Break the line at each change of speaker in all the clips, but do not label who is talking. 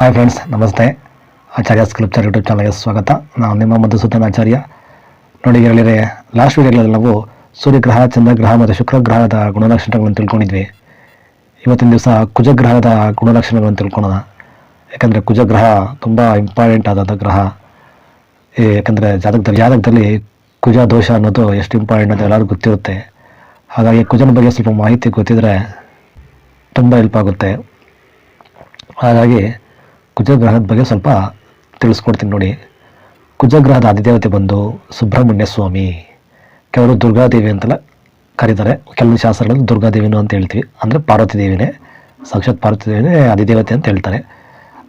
Hi friends ನಮಸ್ತೆ. ಆಚಾರ್ಯ scripture YouTube ಚಾನಲ್ಗೆ ಸ್ವಾಗತ. ನಾವು ನಿಮ್ಮ ಮಧುಸೂದನ್ ಆಚಾರ್ಯ. ನೋಡಿ ಹೇಳಿದರೆ ಲಾಸ್ಟ್ ವೀಡಿಯೋಗಳಲ್ಲಿ ನಾವು ಸೂರ್ಯಗ್ರಹ ಚಂದ್ರಗ್ರಹ ಮತ್ತು ಶುಕ್ರಗ್ರಹದ ಗುಣಲಕ್ಷಣಗಳನ್ನು ತಿಳ್ಕೊಂಡಿದ್ವಿ. ಇವತ್ತಿನ ದಿವಸ ಕುಜಗ್ರಹದ ಗುಣಲಕ್ಷಣಗಳನ್ನು ತಿಳ್ಕೊಳ್ಳೋಣ. ಯಾಕಂದರೆ ಕುಜಗ್ರಹ ತುಂಬ ಇಂಪಾರ್ಟೆಂಟ್ ಆದಂಥ ಗ್ರಹ. ಯಾಕಂದರೆ ಜಾತಕದಲ್ಲಿ ಜಾತಕದಲ್ಲಿ ಕುಜ, ದೋಷ ಅನ್ನೋದು ಎಷ್ಟು ಇಂಪಾರ್ಟೆಂಟ್ ಅಂತ ಎಲ್ಲರಿಗೂ ಗೊತ್ತಿರುತ್ತೆ. ಹಾಗಾಗಿ ಕುಜನ ಬಗ್ಗೆ ಸ್ವಲ್ಪ ಮಾಹಿತಿ ಗೊತ್ತಿದ್ದರೆ ತುಂಬ ಹೆಲ್ಪ್ ಆಗುತ್ತೆ. ಹಾಗಾಗಿ ಕುಜಗ್ರಹದ ಬಗ್ಗೆ ಸ್ವಲ್ಪ ತಿಳಿಸ್ಕೊಡ್ತೀನಿ ನೋಡಿ. ಕುಜಗ್ರಹದ ಅಧಿದೇವತೆ ಬಂದು ಸುಬ್ರಹ್ಮಣ್ಯ ಸ್ವಾಮಿ ಕೆಲವರು ದುರ್ಗಾದೇವಿ ಅಂತೆಲ್ಲ ಕರೀತಾರೆ. ಕೆಲವು ಶಾಸ್ತ್ರಗಳಲ್ಲಿ ದುರ್ಗಾದೇವಿನು ಅಂತ ಹೇಳ್ತೀವಿ. ಅಂದರೆ ಪಾರ್ವತಿ ದೇವಿನೇ, ಸಾಕ್ಷಾತ್ ಪಾರ್ವತಿ ದೇವಿನೇ ಅಧಿದೇವತೆ ಅಂತ ಹೇಳ್ತಾರೆ.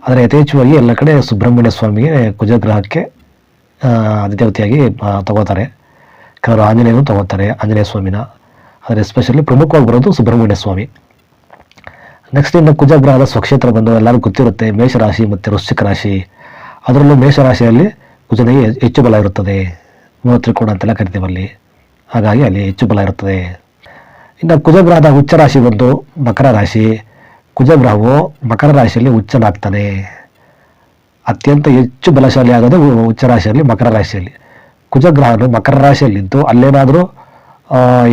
ಆದರೆ ಯಥೇಚ್ಛವಾಗಿ ಎಲ್ಲ ಕಡೆ ಸುಬ್ರಹ್ಮಣ್ಯ ಸ್ವಾಮಿಗೆ ಕುಜಗ್ರಹಕ್ಕೆ ಆದಿದೇವತೆಯಾಗಿ ತಗೋತಾರೆ. ಕೆಲವರು ಆಂಜನೇಯನು ತಗೋತಾರೆ, ಆಂಜನೇಯ ಸ್ವಾಮಿನ. ಆದರೆ ಎಸ್ಪೆಷಲಿ ಪ್ರಮುಖವಾಗಿ ಬರೋದು ಸುಬ್ರಹ್ಮಣ್ಯ ಸ್ವಾಮಿ ನೆಕ್ಸ್ಟ್ ಇನ್ನು ಕುಜಗ್ರಹದ ಸ್ವಕ್ಷೇತ್ರ ಬಂದು ಎಲ್ಲರಿಗೂ ಗೊತ್ತಿರುತ್ತೆ, ಮೇಷರಾಶಿ ಮತ್ತು ವೃಶ್ಚಿಕ ರಾಶಿ. ಅದರಲ್ಲೂ ಮೇಷರಾಶಿಯಲ್ಲಿ ಕುಜನಿಗೆ ಹೆಚ್ಚು ಬಲ ಇರುತ್ತದೆ. ಮೂವತ್ರಿಕೋಣ ಅಂತೆಲ್ಲ ಕರಿತೀವಿ ಅಲ್ಲಿ. ಹಾಗಾಗಿ ಅಲ್ಲಿ ಹೆಚ್ಚು ಬಲ ಇರುತ್ತದೆ. ಇನ್ನು ಕುಜಗ್ರಹದ ಉಚ್ಚ ರಾಶಿ ಬಂದು ಮಕರ ರಾಶಿ. ಕುಜಗ್ರಹವು ಮಕರ ರಾಶಿಯಲ್ಲಿ ಉಚ್ಚನಾಗ್ತಾನೆ ಅತ್ಯಂತ ಹೆಚ್ಚು ಬಲಶಾಲಿ ಆಗೋದು ಉಚ್ಚ ರಾಶಿಯಲ್ಲಿ ಮಕರ ರಾಶಿಯಲ್ಲಿ. ಕುಜಗ್ರಹನು ಮಕರ ರಾಶಿಯಲ್ಲಿದ್ದು ಅಲ್ಲೇನಾದರೂ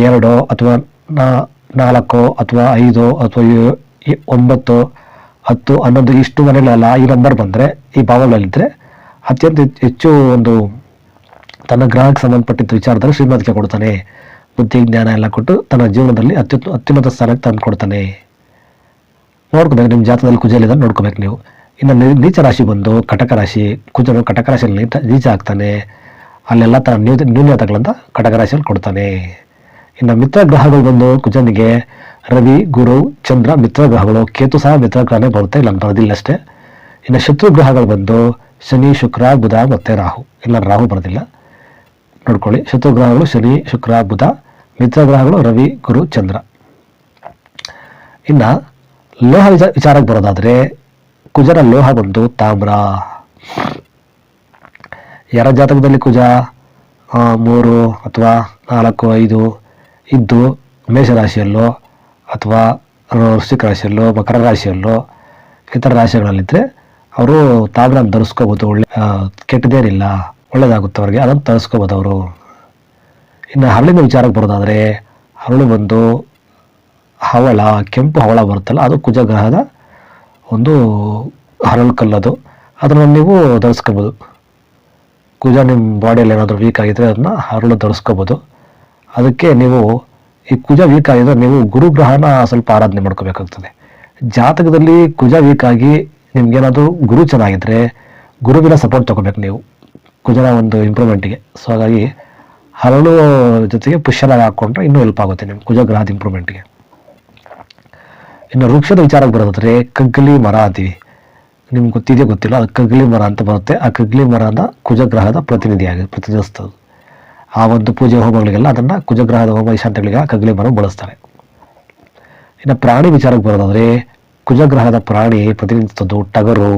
ಎರಡು ಅಥವಾ ನಾಲ್ಕು ಅಥವಾ ಐದು ಅಥವಾ ಒಂಬತ್ತು, ಹತ್ತು ಹನ್ನೊಂದು ಇಷ್ಟು ಮನೆಗಳೆಲ್ಲ ಈ ನಂಬರ್ ಬಂದರೆ, ಈ ಭಾವಗಳಲ್ಲಿದ್ದರೆ ಅತ್ಯಂತ ಹೆಚ್ಚು- ಒಂದು ತನ್ನ ಗ್ರಹಕ್ಕೆ ಸಂಬಂಧಪಟ್ಟಿದ್ದ ವಿಚಾರದಲ್ಲಿ ಶ್ರೀಮಂತಿಕೆ ಕೊಡ್ತಾನೆ. ಬುದ್ಧಿ, ಜ್ಞಾನ ಎಲ್ಲ ಕೊಟ್ಟು ತನ್ನ ಜೀವನದಲ್ಲಿ ಅತ್ಯುತ್ತ ಅತ್ಯುನ್ನತ ಸ್ಥಾನಕ್ಕೆ ತಂದು ಕೊಡ್ತಾನೆ. ನೋಡ್ಕೋಬೇಕು, ನಿಮ್ಮ ಜಾತದಲ್ಲಿ ಕುಜಲಿದ ನೋಡ್ಕೋಬೇಕು ನೀವು. ಇನ್ನು ನೀಚ ರಾಶಿ ಬಂದು ಕಟಕ ರಾಶಿ, ಕುಜನು ಕಟಕ ರಾಶಿಯಲ್ಲಿ ನೀಚ ನೀಚ ಆಗ್ತಾನೆ. ಅಲ್ಲೆಲ್ಲ ತನ್ನ ನ್ಯೂ ನ್ಯೂನ್ಯತೆಗಳಂತ ಕಟಕ ರಾಶಿಯಲ್ಲಿ ಕೊಡ್ತಾನೆ. ಇನ್ನು ಮಿತ್ರ ಗ್ರಹಗಳು ಬಂದು ಕುಜನಿಗೆ ರವಿ, ಗುರು, ಚಂದ್ರ, ಮಿತ್ರ ಗ್ರಹಗಳು, ಕೇತು ಸಹ ಮಿತ್ರ ಗ್ರಹನೇ ಬರುತ್ತೆ, ಇಲ್ಲ ಬರೋದಿಲ್ಲ ಅಷ್ಟೇ. ಇನ್ನು ಶತ್ರು ಗ್ರಹಗಳು ಬಂದು ಶನಿ, ಶುಕ್ರ, ಬುಧ ಮತ್ತು ರಾಹು. ಇಲ್ಲ, ರಾಹು ಬರೋದಿಲ್ಲ. ನೋಡ್ಕೊಳ್ಳಿ. ಶತ್ರು ಗ್ರಹಗಳು ಶನಿ, ಶುಕ್ರ, ಬುಧ, ಮಿತ್ರ ಗ್ರಹಗಳು ರವಿ, ಗುರು, ಚಂದ್ರ. ಇನ್ನು ಲೋಹ ವಿಚಾರ ವಿಚಾರಕ್ಕೆ ಬರೋದಾದರೆ ಕುಜರ ಲೋಹ ಬಂದು ತಾಮ್ರ. ಯಾರ ಜಾತಕದಲ್ಲಿ ಕುಜ? ಮೂರು ಅಥವಾ ನಾಲ್ಕು, ಐದು. ಇದ್ದು ಮೇಷರಾಶಿಯಲ್ಲೋ ಅಥವಾ ವೃಶ್ಚಿಕ ರಾಶಿಯಲ್ಲೋ, ಮಕರ ರಾಶಿಯಲ್ಲೋ, ಇತರ ರಾಶಿಗಳಲ್ಲಿದ್ದರೆ ಅವರು ತಾಮ್ರ ಧರಿಸ್ಕೋಬೋದು, ಒಳ್ಳೆ ಕೆಟ್ಟದೇನಿಲ್ಲ, ಒಳ್ಳೇದಾಗುತ್ತೆ ಅವ್ರಿಗೆ, ಅದನ್ನು ತರಿಸ್ಕೋಬೋದು ಅವರು. ಇನ್ನು ಹರಳಿನ ವಿಚಾರಕ್ಕೆ ಬರೋದಾದರೆ, ಹರಳು ಬಂದು ಹವಳ, ಕೆಂಪು ಹವಳ ಬರುತ್ತಲ್ಲ, ಅದು ಕುಜಗ್ರಹದ ಒಂದು ಹರಳು ಕಲ್ಲದು, ಅದನ್ನು ನೀವು ಧರಿಸ್ಕೋಬೋದು. ಕುಜ ನಿಮ್ಮ ಬಾಡಿಯಲ್ಲಿ ಏನಾದರೂ ವೀಕ್ ಆಗಿದ್ದರೆ ಅದನ್ನ ಹರಳು ಧರಿಸ್ಕೋಬೋದು. ಅದಕ್ಕೆ ನೀವು ಈ ಕುಜ ವೀಕ್ ಆಗಿದ್ರೆ ನೀವು ಗುರುಗ್ರಹನ ಸ್ವಲ್ಪ ಆರಾಧನೆ ಮಾಡ್ಕೋಬೇಕಾಗ್ತದೆ. ಜಾತಕದಲ್ಲಿ ಕುಜ ವೀಕ್ ಆಗಿ ನಿಮ್ಗೇನಾದರೂ ಗುರು ಚೆನ್ನಾಗಿದ್ರೆ ಗುರುವಿನ ಸಪೋರ್ಟ್ ತಗೋಬೇಕು ನೀವು. ಕುಜನ ಒಂದು ಇಂಪ್ರೂವ್ಮೆಂಟಿಗೆ ಸೊ ಹಾಗಾಗಿ ಹರಳು ಜೊತೆಗೆ ಪುಷ್ಯರಾಗ ಹಾಕ್ಕೊಂಡ್ರೆ ಇನ್ನೂ ಹೆಲ್ಪ್ ಆಗುತ್ತೆ ನಿಮ್ಗೆ ಕುಜಗ್ರಹದ ಇಂಪ್ರೂವ್ಮೆಂಟ್ಗೆ ಇನ್ನು ವೃಕ್ಷದ ವಿಚಾರಕ್ಕೆ ಬರೋದಾದ್ರೆ ಕಗ್ಗಲಿ ಮರ ಅಂತೀವಿ. ನಿಮ್ಗೆ ಗೊತ್ತಿದೆಯೋ ಗೊತ್ತಿಲ್ಲ, ಅದು ಕಗ್ಗಲಿ ಮರ ಅಂತ ಬರುತ್ತೆ. ಆ ಕಗ್ಗಲಿ ಮರದ ಕುಜಗ್ರಹದ ಪ್ರತಿನಿಧಿಯಾಗಿ, ಪ್ರತಿನಿಧಿಸ್ತದೆ. ಆ ಒಂದು ಪೂಜೆ ಹೋಮಗಳಿಗೆಲ್ಲ ಅದನ್ನು ಕುಜಗ್ರಹದ ಹೋಮ ಶಾಂತಿಗಳಿಗೆ ಕಗ್ಲಿ ಮರ ಬಳಸ್ತಾರೆ. ಇನ್ನು ಪ್ರಾಣಿ ವಿಚಾರಕ್ಕೆ ಬರೋದಾದ್ರೆ ಕುಜಗ್ರಹದ ಪ್ರಾಣಿ ಪ್ರತಿನಿಧಿಸುವುದು ಟಗರು.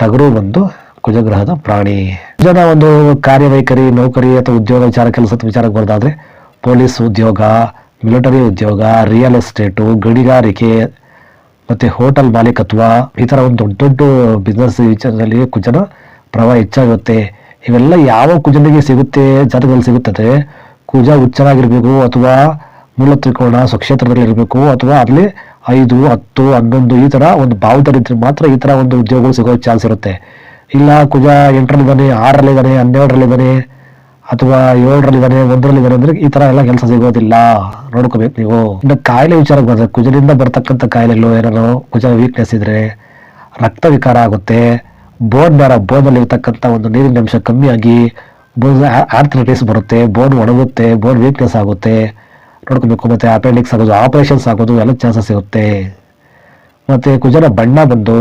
ಟಗರು ಬಂದು ಕುಜಗ್ರಹದ ಪ್ರಾಣಿ. ಜನ ಒಂದು ಕಾರ್ಯವೈಖರಿ, ನೌಕರಿ ಅಥವಾ ಉದ್ಯೋಗ ವಿಚಾರ ಕೆಲಸದ ವಿಚಾರಕ್ಕೆ ಬರೋದಾದ್ರೆ ಪೊಲೀಸ್ ಉದ್ಯೋಗ, ಮಿಲಿಟರಿ ಉದ್ಯೋಗ, ರಿಯಲ್ ಎಸ್ಟೇಟು, ಗಣಿಗಾರಿಕೆ ಮತ್ತೆ ಹೋಟೆಲ್ ಮಾಲೀಕತ್ವ ಈ ಥರ ಒಂದು ದೊಡ್ಡ ದೊಡ್ಡ ಬಿಸ್ನೆಸ್ ವಿಚಾರದಲ್ಲಿ ಕುಜನ ಪ್ರಭಾವ ಹೆಚ್ಚಾಗುತ್ತೆ. ಇವೆಲ್ಲ ಯಾವ ಕುಜನಿಗೆ ಸಿಗುತ್ತೆ, ಜಾತಕದಲ್ಲಿ ಸಿಗುತ್ತದೆ? ಕುಜ ಉಚ್ಚನಾಗಿರಬೇಕು ಅಥವಾ ಮೂಲ ತ್ರಿಕೋಣ ಸ್ವಕ್ಷೇತ್ರದಲ್ಲಿ ಇರಬೇಕು ಅಥವಾ ಅಲ್ಲಿ ಐದು, ಹತ್ತು, ಹನ್ನೊಂದು ಈ ಥರ ಒಂದು ಭಾವದಲ್ಲಿದ್ರೆ ಮಾತ್ರ ಈ ಥರ ಒಂದು ಉದ್ಯೋಗಗಳು ಸಿಗೋ ಚಾನ್ಸ್ ಇರುತ್ತೆ. ಇಲ್ಲ ಕುಜ ಎಂಟರಲ್ಲಿದ್ದಾನೆ, ಆರರಲ್ಲಿದ್ದಾನೆ, ಹನ್ನೆರಡರಲ್ಲಿದ್ದಾನೆ ಅಥವಾ ಏಳರಲ್ಲಿದ್ದಾನೆ, ಒಂದರಲ್ಲಿದ್ದಾನೆ ಅಂದರೆ ಈ ತರ ಎಲ್ಲ ಕೆಲಸ ಸಿಗೋದಿಲ್ಲ. ನೋಡ್ಕೋಬೇಕು ನೀವು. ಇನ್ನು ಕಾಯಿಲೆ ವಿಚಾರಕ್ಕೆ ಬಂದ್ರೆ ಕುಜದಿಂದ ಬರ್ತಕ್ಕಂಥ ಕಾಯಿಲೆಗಳು ಏನಾರು ಕುಜ ವೀಕ್ನೆಸ್ ಇದ್ರೆ ರಕ್ತ ವಿಕಾರ ಆಗುತ್ತೆ. ಬೋನ್ ಮರ ಬೋನಲ್ಲಿ ಇರ್ತಕ್ಕಂಥ ಒಂದು ನೀರಿನ ಅಂಶ ಕಮ್ಮಿ ಆಗಿ ಬೋನ್ ಆರ್ಥರೈಟಿಸ್ ಬರುತ್ತೆ. ಬೋನ್ ಒಣಗುತ್ತೆ ಬೋನ್ ವೀಕ್ನೆಸ್ ಆಗುತ್ತೆ. ನೋಡ್ಕೋಬೇಕು. ಮತ್ತೆ ಅಪೆಂಡಿಕ್ಸ್ ಆಗೋದು ಆಪರೇಷನ್ಸ್ ಆಗೋದು, ಎಲ್ಲ ಚಾನ್ಸಸ್ ಇರುತ್ತೆ. ಮತ್ತೆ ಕುಜನ ಬಣ್ಣ ಬಂದು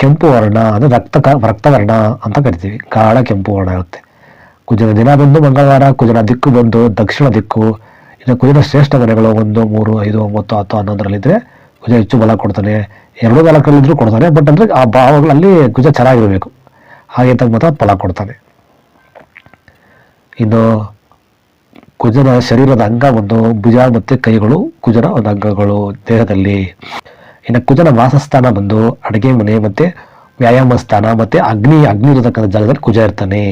ಕೆಂಪು ವರ್ಣ, ಅಂದರೆ ರಕ್ತ ರಕ್ತವರ್ಣ ಅಂತ ಕರಿತೀವಿ. ಗಾಢ ಕೆಂಪು ವರ್ಣ ಇರುತ್ತೆ. ಕುಜನ ದಿನ ಬಂದು ಮಂಗಳವಾರ, ಕುಜನ ದಿಕ್ಕು ಬಂದು ದಕ್ಷಿಣ ದಿಕ್ಕು, ಇನ್ನು ಕುಜನ ಶ್ರೇಷ್ಠ ಗಣಗಳು ಒಂದು, ಮೂರು, ಐದು, ಒಂಬತ್ತು, ಹತ್ತು ಹನ್ನೊಂದರಲ್ಲಿದ್ದರೆ ಕುಜ ಹೆಚ್ಚು ಬಲ ಕೊಡ್ತಾನೆ, ಎರಡು ನಾಲ್ಕರಲ್ಲಿದ್ದರೂ ಕೊಡ್ತಾನೆ ಬಟ್ ಅಂದರೆ ಆ ಭಾವಗಳಲ್ಲಿ ಕುಜ ಚೆನ್ನಾಗಿರಬೇಕು. ಹಾಗೆ ಅಂತ ಮಾತ್ರ ಫಲ ಕೊಡ್ತಾನೆ. ಇನ್ನು ಕುಜನ ಶರೀರದ ಅಂಗ ಒಂದು ಭುಜ ಮತ್ತು ಕೈಗಳು, ಕುಜನ ಒಂದು ಅಂಗಗಳು ದೇಹದಲ್ಲಿ. ಇನ್ನು ಕುಜನ ವಾಸಸ್ಥಾನ ಬಂದು ಅಡುಗೆ ಮನೆ ಮತ್ತು ವ್ಯಾಯಾಮ ಸ್ಥಾನ ಮತ್ತು ಅಗ್ನಿ ಅಗ್ನಿ ಇರತಕ್ಕಂಥ ಜಾಗದಲ್ಲಿ ಕುಜ ಇರ್ತಾನೆ.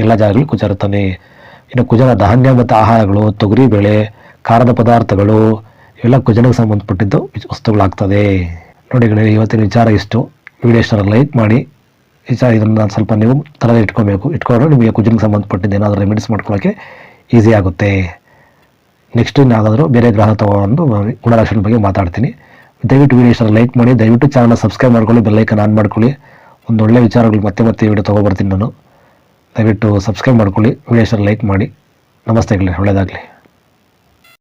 ಎಲ್ಲ ಜಾಗದಲ್ಲಿ ಕುಜ ಇರ್ತಾನೆ. ಇನ್ನು ಕುಜನ ಧಾನ್ಯ ಮತ್ತು ಆಹಾರಗಳು, ತೊಗರಿ, ಬೇಳೆ, ಖಾರದ ಪದಾರ್ಥಗಳು ಇವೆಲ್ಲ ಕುಜನಕ್ಕೆ ಸಂಬಂಧಪಟ್ಟಿದ್ದು ವಸ್ತುಗಳಾಗ್ತದೆ. ನೋಡಿ ಗೆಳೆಯರೆ, ಇವತ್ತಿನ ವಿಚಾರ ಇಷ್ಟು. ವಿಡಿಯೋ ಇಷ್ಟ ಲೈಕ್ ಮಾಡಿ. ವಿಚಾರ ಇದನ್ನು ಸ್ವಲ್ಪ ನೀವು ತಲೆ ಇಟ್ಕೋಬೇಕು. ಇಟ್ಕೊಂಡ್ರೆ ನಿಮಗೆ ಕುಜನಿಗೆ ಸಂಬಂಧಪಟ್ಟಿದ್ದು ಏನಾದರೂ ರೆಮಿಡಿಸ್ ಮಾಡ್ಕೊಳ್ಳೋಕ್ಕೆ ಈಸಿ ಆಗುತ್ತೆ. ನೆಕ್ಸ್ಟ್ ಇನ್ನಾದರೂ ಬೇರೆ ಗ್ರಹ ತಗೊಂಡು ಗುಣಲಕ್ಷಣ ಬಗ್ಗೆ ಮಾತಾಡ್ತೀನಿ. ದಯವಿಟ್ಟು ವಿಡಿಯೋ ಇಷ್ಟ ಲೈಕ್ ಮಾಡಿ. ದಯವಿಟ್ಟು ಚಾನಲ್ನ ಸಬ್ಸ್ಕ್ರೈಬ್ ಮಾಡ್ಕೊಳ್ಳಿ. ಬೆಲ್ಲೈಕನ್ ಆನ್ ಮಾಡ್ಕೊಳ್ಳಿ. ಒಂದು ಒಳ್ಳೆ ವಿಚಾರಗಳು ಮತ್ತೆ ಮತ್ತೆ ವಿಡಿಯೋ ತೊಗೊಬರ್ತೀನಿ ನಾನು. ದಯವಿಟ್ಟು ಸಬ್ಸ್ಕ್ರೈಬ್ ಮಾಡ್ಕೊಳ್ಳಿ. ವಿಡಿಯೋ ಇಷ್ಟ ಲೈಕ್ ಮಾಡಿ. ನಮಸ್ತೆಗಳೇ ಒಳ್ಳೆಯದಾಗಲಿ.